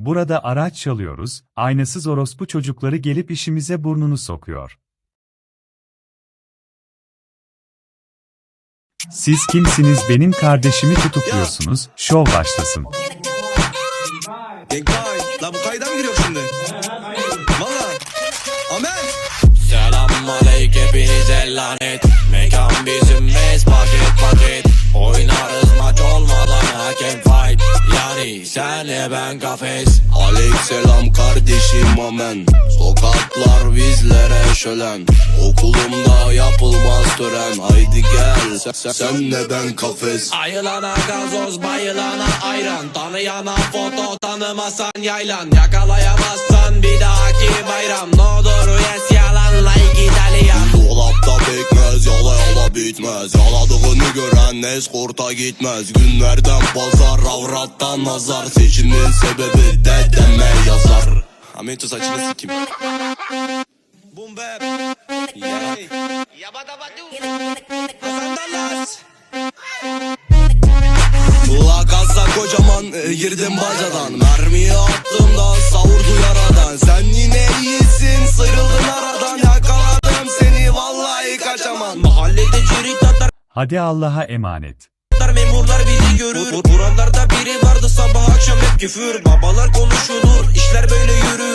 Burada araç çalıyoruz, aynasız orospu çocukları gelip işimize burnunu sokuyor. Siz kimsiniz benim kardeşimi tutukluyorsunuz, şov başlasın. Genkay. La bu kayda mı giriyor şimdi? Yani ben kafes. Aleykselam kardeşim amen. Sokaklar bizlere şölen. Okulumda yapılmaz tören. Haydi gel sen, sen, senle ben kafes? Ayılana gazoz bayılana ayran. Tanıyana foto tanımasan yaylan. Yakalayamazsan bir dahaki bayram. Ne olur yes bitmez. Yaladığını gören eskorta gitmez. Günlerden pazar avrattan nazar. Seçimin sebebi dedeme yazar. Amento saçını sikim Boom bap. Yay. Hasan La kasa kocaman e, girdim bacadan. Mermiyi attım Hadi Allah'a emanet. memurlar bizi görür. Buralarda biri vardı sabah akşam hep küfür. Babalar konuşulur işler böyle yürür